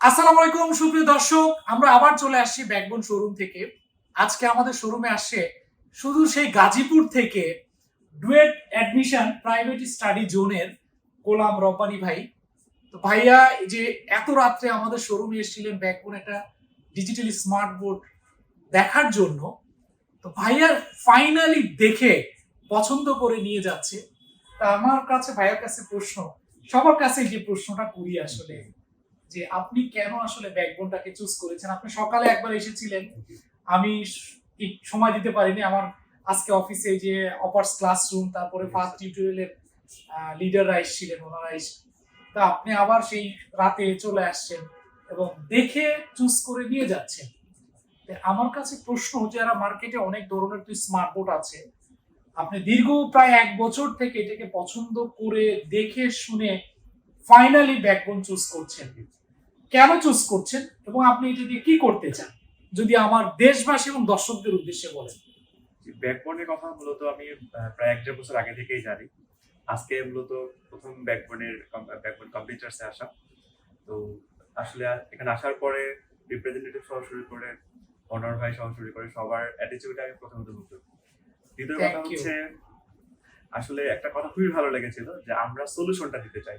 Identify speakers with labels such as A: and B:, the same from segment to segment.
A: আসসালামু আলাইকুম, সুপ্রিয় দর্শক। আমরা আবার চলে আসছি ব্যাকবোন শোরুম থেকে। আজকে আমাদের শোরুমে আসছে শুধু সেই গাজীপুর থেকে ডুয়েট অ্যাডমিশন প্রাইভেট স্টাডি জোনের গোলাম রব্বানি ভাই। তো ভাইয়া যে এত রাত্রে আমাদের শোরুমে এসেছিলেন ব্যাকবোন একটা ডিজিটালি স্মার্ট বোর্ড দেখার জন্য, তো ভাইয়ার ফাইনালি দেখে পছন্দ করে নিয়ে যাচ্ছে। তা আমার কাছে, ভাইয়ার কাছে প্রশ্ন, সবার কাছে যে প্রশ্নটা করি আসলে। যে আপনি কেন আসলে ব্যাকবোনটাকে চুজ করেছেন? আপনি সকালে একবার এসেছিলেন। আমি সময় দিতে পারিনি? আমার আজকে অফিসে যে অপার্স ক্লাসরুম তারপরে ফার্স্ট টিউটোরিয়ালের লিডাররা এসেছিলেন ওনারা এসে তা আপনি আবার সেই রাতে চলে আসছেন এবং দেখে চুজ করে নিয়ে যাচ্ছেন। আমার কাছে প্রশ্ন যারা মার্কেটে অনেক ধরনের তো স্মার্ট বোর্ড আছে আপনি দীর্ঘ প্রায় এক বছর থেকে এটাকে পছন্দ করে দেখে শুনে ফাইনালি ব্যাকবোন চুজ করছেন। কেন চুজ করছেন এবং আপনি এটা দিয়ে কি করতে চান? যদি আমার দেশবাসী এবং দর্শকদের উদ্দেশ্যে বলেন।
B: ব্যাকবোনের কথা মূলত আমি প্রায় এক দেড় বছর আগে থেকেই জানি। আজকে মূলত প্রথম ব্যাকবোনের ব্যাকবোন কম্পিউটার্সে আসা। তো আসলে এখানে আসার পরে রিপ্রেজেন্টেটিভ সহ শুরু করে অনার ভাই সহ শুরু করে সবার অ্যাটিচিউডে আমি প্রথমত মুগ্ধ। দ্বিতীয় কথা হচ্ছে আসলে একটা কথা খুবই ভালো লেগেছিল যে আমরা সলিউশনটা দিতে চাই।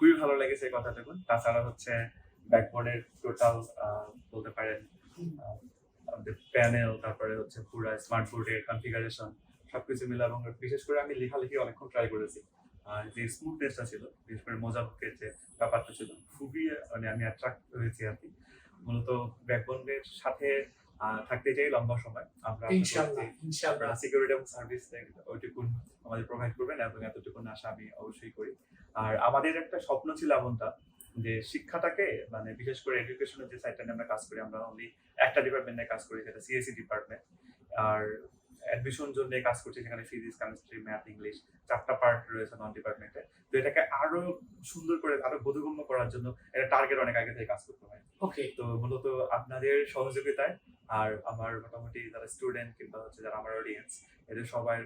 B: খুবই ভালো লেগেছে এই কথাটুকু তাছাড়া হচ্ছে ব্যাকবোনের টোটাল বলতে পারেন আমাদের প্যানেল তারপরে হচ্ছে পুরো স্মার্ট বোর্ডের কনফিগারেশন সবকিছু মিলে এবং বিশেষ করে আমি লেখালেখি অনেকক্ষণ ট্রাই করেছি। যে স্মুথনেসটা ছিল বিশেষ করে মোজা বুকের যে ব্যাপারটা ছিল খুবই মানে আমি অ্যাট্রাক্ট হয়েছি আর কি। মূলত ব্যাকবোনের সাথে থাকতে চাই লম্বা সময়। আমরা সিকিউরিটি এবং সার্ভিস ওইটুকুন আমাদের প্রোভাইড করবেন এবং এতটুকুন আশা আমি অবশ্যই করি। আর আমাদের একটা স্বপ্ন ছিল এমনটা যে শিক্ষাটাকে মানে বিশেষ করে এডুকেশনের যে সাইডটা নিয়ে আমরা কাজ করি আমরা অনলি একটা ডিপার্টমেন্ট নিয়ে কাজ করি সেটা সিএসসি ডিপার্টমেন্ট আর অ্যাডমিশন জন্য কাজ করছি সেখানে ফিজিক্স কেমিস্ট্রি ম্যাথ ইংলিশ চারটা পার্ট রয়েছে নন ডিপার্টমেন্টে তো এটাকে আরও সুন্দর করে আরও বোধগম্য করার জন্য এটা টার্গেট অনেক আগে থেকে কাজ করতে হয়।
A: ওকে
B: তো মূলত আপনাদের সহযোগিতায় আর আমার মোটামুটি যারা স্টুডেন্ট কিংবা হচ্ছে যারা আমার অডিয়েন্স এদের সবার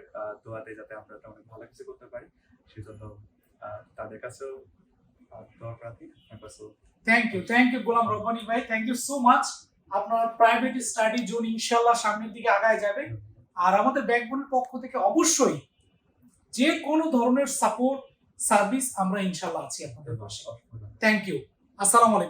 B: দোয়াতে যাতে আমরা একটা অনেক ভালো কিছু করতে পারি সেজন্য তাদের কাছেও দোয়া প্রার্থী
A: thank you thank you Golam Rabbani ভাই থ্যাংক ইউ সো মাচ আপনার প্রাইভেট স্টাডি জোন ইনশাল্লাহ সামনের দিকে আগায় যাবে। আর আমাদের ব্যাকবোনের পক্ষ থেকে অবশ্যই যে কোনো ধরনের সাপোর্ট সার্ভিস আমরা ইনশাল্লাহ আছি আপনাদের পাশে। থ্যাংক ইউ আসসালামু আলাইকুম।